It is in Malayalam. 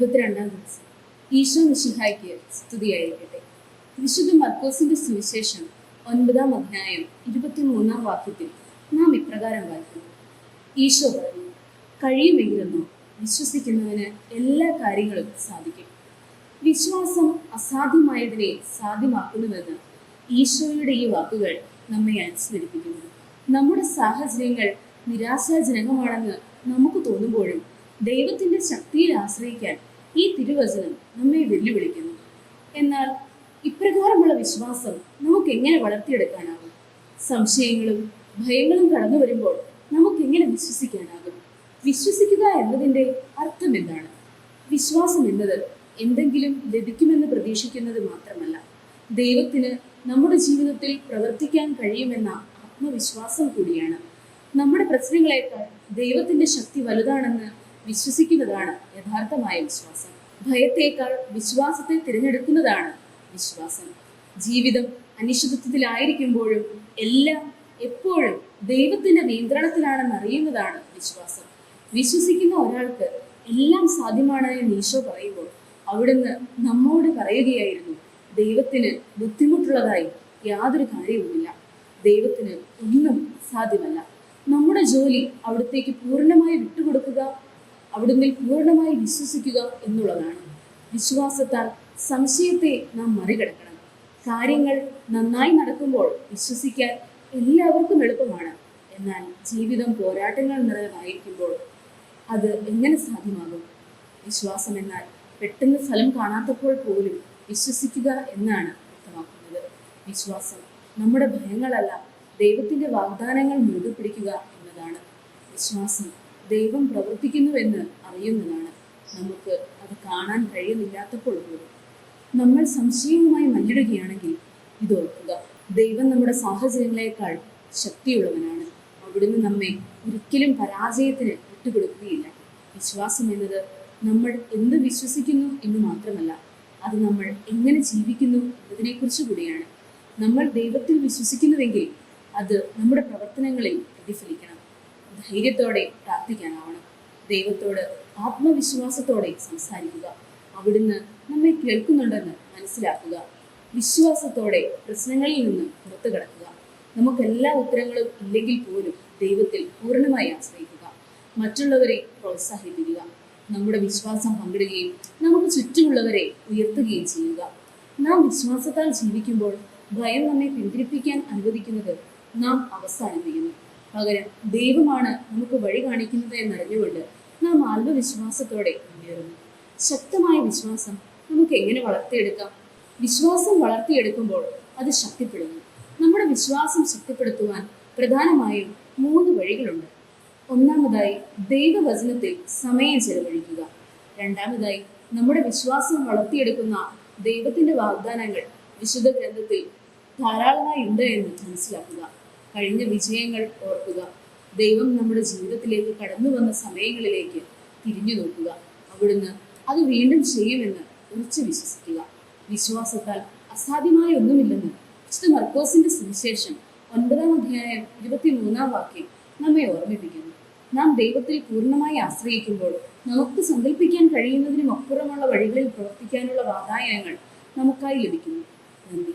ഇരുപത്തിരണ്ടാം ദിവസം ഈശോ മിശിഹായ്ക്ക് സ്തുതിയായിരിക്കട്ടെ. വിശുദ്ധ മർക്കോസിന്റെ സുവിശേഷം ഒൻപതാം അധ്യായം ഇരുപത്തിമൂന്നാം വാക്യത്തിൽ നാം ഇപ്രകാരം വായിക്കുന്നു. ഈശോ പറഞ്ഞു കഴിയുമെങ്കിലെന്നോ വിശ്വസിക്കുന്നവന് എല്ലാ കാര്യങ്ങളും സാധിക്കും. വിശ്വാസം അസാധ്യമായതിനെ സാധ്യമാക്കുന്നുവെന്ന് ഈശോയുടെ ഈ വാക്കുകൾ നമ്മെ അനുസ്മരിപ്പിക്കുന്നു നമ്മുടെ സാഹചര്യങ്ങൾ നിരാശാജനകമാണെന്ന് നമുക്ക് തോന്നുമ്പോഴും ദൈവത്തിന്റെ ശക്തിയിൽ ആശ്രയിക്കാൻ ഈ തിരുവചനം നമ്മെ വെല്ലുവിളിക്കുന്നു. എന്നാൽ ഇപ്രകാരമുള്ള വിശ്വാസം നമുക്ക് എങ്ങനെ വളർത്തിയെടുക്കാനാകും? സംശയങ്ങളും ഭയങ്ങളും കടന്നു വരുമ്പോൾ നമുക്ക് എങ്ങനെ വിശ്വസിക്കാനാകും? വിശ്വസിക്കുക എന്നതിന്റെ അർത്ഥം എന്താണ്? വിശ്വാസം എന്നത് എന്തെങ്കിലും ലഭിക്കുമെന്ന് പ്രതീക്ഷിക്കുന്നത് മാത്രമല്ല ദൈവത്തിന് നമ്മുടെ ജീവിതത്തിൽ പ്രവർത്തിക്കാൻ കഴിയുമെന്ന ആത്മവിശ്വാസം കൂടിയാണ്. നമ്മുടെ പ്രശ്നങ്ങളെക്കാൾ ദൈവത്തിന്റെ ശക്തി വലുതാണെന്ന് വിശ്വസിക്കുന്നതാണ് യഥാർത്ഥമായ വിശ്വാസം. ഭയത്തേക്കാൾ വിശ്വാസത്തെ തിരഞ്ഞെടുക്കുന്നതാണ് വിശ്വാസം. ജീവിതം അനിശ്ചിതത്വത്തിലായിരിക്കുമ്പോഴും എല്ലാം എപ്പോഴും ദൈവത്തിന്റെ നിയന്ത്രണത്തിലാണെന്ന് അറിയുന്നതാണ് വിശ്വാസം. വിശ്വസിക്കുന്ന ഒരാൾക്ക് എല്ലാം സാധ്യമാണ് എന്ന് ഈശോ പറയുമ്പോൾ അവിടുന്ന് നമ്മോട് പറയുകയായിരുന്നു ദൈവത്തിന് ബുദ്ധിമുട്ടുള്ളതായി യാതൊരു കാര്യവുമില്ല. ദൈവത്തിന് ഒന്നും സാധ്യമല്ല. നമ്മുടെ ജോലി അവിടത്തേക്ക് പൂർണമായി വിട്ടുകൊടുക്കുക അവിടുന്ന് പൂർണമായി വിശ്വസിക്കുക എന്നുള്ളതാണ്. വിശ്വാസത്താൽ സംശയത്തെ നാം മറികടക്കണം. കാര്യങ്ങൾ നന്നായി നടക്കുമ്പോൾ വിശ്വസിക്കാൻ എല്ലാവർക്കും എളുപ്പമാണ്. എന്നാൽ ജീവിതം പോരാട്ടങ്ങൾ നിറഞ്ഞതായിരിക്കുമ്പോൾ അത് എങ്ങനെ സാധ്യമാകും? വിശ്വാസം എന്നാൽ പെട്ടെന്ന് ഫലം കാണാത്തപ്പോൾ പോലും വിശ്വസിക്കുക എന്നാണ് അർത്ഥമാക്കുന്നത്. വിശ്വാസം നമ്മുടെ ഭയങ്ങളല്ല ദൈവത്തിന്റെ വാഗ്ദാനങ്ങൾ മുറുകെ പിടിക്കുക എന്നതാണ്. വിശ്വാസം ദൈവം പ്രവർത്തിക്കുന്നുവെന്ന് അറിയുന്നതാണ്. നമുക്ക് അത് കാണാൻ കഴിയുന്നില്ലാത്തപ്പോൾ പോലും. നമ്മൾ സംശയവുമായി മല്ലിടുകയാണെങ്കിൽ ഇത് ഓർക്കുക. ദൈവം നമ്മുടെ സാഹചര്യങ്ങളെക്കാൾ ശക്തിയുള്ളവനാണ്. അവിടുന്ന് നമ്മെ ഒരിക്കലും പരാജയത്തിന് വിട്ടുകൊടുക്കുകയില്ല. വിശ്വാസം എന്നത് നമ്മൾ എന്ത് വിശ്വസിക്കുന്നു എന്ന് മാത്രമല്ല അത് നമ്മൾ എങ്ങനെ ജീവിക്കുന്നു എന്നതിനെക്കുറിച്ച് കൂടിയാണ്. നമ്മൾ ദൈവത്തിൽ വിശ്വസിക്കുന്നുവെങ്കിൽ അത് നമ്മുടെ പ്രവർത്തനങ്ങളിൽ പ്രതിഫലിക്കണം. ധൈര്യത്തോടെ പ്രാർത്ഥിക്കാനാവണം. ദൈവത്തോട് ആത്മവിശ്വാസത്തോടെ സംസാരിക്കുക. അവിടുന്ന് നമ്മെ കേൾക്കുന്നുണ്ടെന്ന് മനസ്സിലാക്കുക. വിശ്വാസത്തോടെ പ്രശ്നങ്ങളിൽ നിന്ന് പുറത്തു കിടക്കുക. നമുക്ക് എല്ലാ ഉത്തരങ്ങളും ഇല്ലെങ്കിൽ പോലും ദൈവത്തിൽ പൂർണമായി ആശ്രയിക്കുക. മറ്റുള്ളവരെ പ്രോത്സാഹിപ്പിക്കുക. നമ്മുടെ വിശ്വാസം പങ്കിടുകയും നമുക്ക് ചുറ്റുമുള്ളവരെ ഉയർത്തുകയും ചെയ്യുക. നാം വിശ്വാസത്താൽ ജീവിക്കുമ്പോൾ ഭയം നമ്മെ പിന്തിരിപ്പിക്കാൻ അനുവദിക്കുന്നത് നാം അവസാനിപ്പിക്കുന്നു പകരം ദൈവമാണ് നമുക്ക് വഴി കാണിക്കുന്നത് എന്നറിഞ്ഞുകൊണ്ട് നാം ആത്മവിശ്വാസത്തോടെ മുന്നേറുന്നു. ശക്തമായ വിശ്വാസം നമുക്ക് എങ്ങനെ വളർത്തിയെടുക്കാം? വിശ്വാസം വളർത്തിയെടുക്കുമ്പോൾ അത് ശക്തിപ്പെടുന്നു. നമ്മുടെ വിശ്വാസം ശക്തിപ്പെടുത്തുവാൻ പ്രധാനമായും മൂന്ന് വഴികളുണ്ട്. ഒന്നാമതായി ദൈവവചനത്തിൽ സമയം ചെലവഴിക്കുക. രണ്ടാമതായി നമ്മുടെ വിശ്വാസം വളർത്തിയെടുക്കുന്ന ദൈവത്തിന്റെ വാഗ്ദാനങ്ങൾ വിശുദ്ധ ഗ്രന്ഥത്തിൽ ധാരാളമായി ഉണ്ട് എന്ന് മനസ്സിലാക്കുക. കഴിഞ്ഞ വിജയങ്ങൾ ഓർക്കുക. ദൈവം നമ്മുടെ ജീവിതത്തിലേക്ക് കടന്നു വന്ന സമയങ്ങളിലേക്ക് തിരിഞ്ഞു നോക്കുക. അവിടുന്ന് അത് വീണ്ടും ചെയ്യുമെന്ന് ഉറച്ചു വിശ്വസിക്കുക. വിശ്വാസത്താൽ അസാധ്യമായ ഒന്നുമില്ലെന്ന് വിശുദ്ധ മർക്കോസിന്റെ സുവിശേഷം ഒൻപതാം അധ്യായം ഇരുപത്തി മൂന്നാം വാക്യം നമ്മെ ഓർമ്മിപ്പിക്കുന്നു. നാം ദൈവത്തിൽ പൂർണമായി ആശ്രയിക്കുമ്പോൾ നമുക്ക് സങ്കല്പിക്കാൻ കഴിയുന്നതിനും അപ്പുറമുള്ള വഴികളിൽ പ്രവർത്തിക്കാനുള്ള വാതായനങ്ങൾ നമുക്കായി ലഭിക്കുന്നു. നന്ദി.